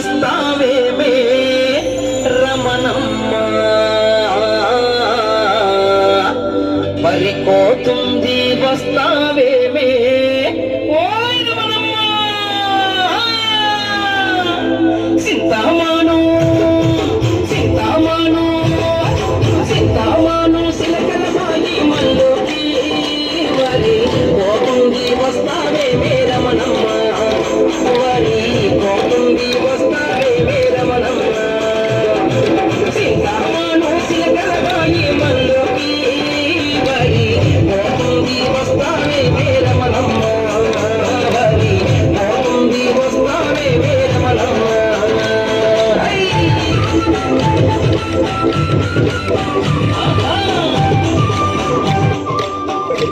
వస్తావేమే? రమణమ్మ. బలికోతుంది వస్తావేమే? సింతమానో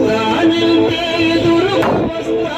నానిల్ పేదురు వస్తా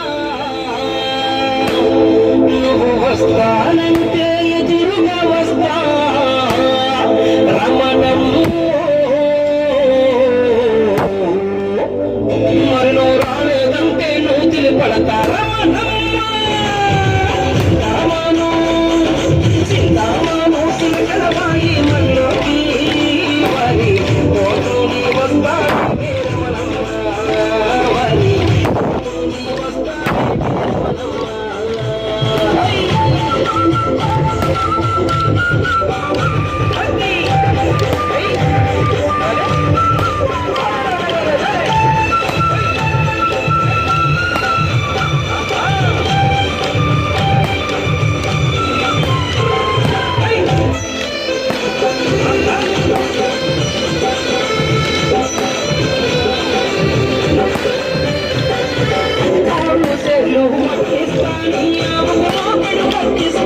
Thank you.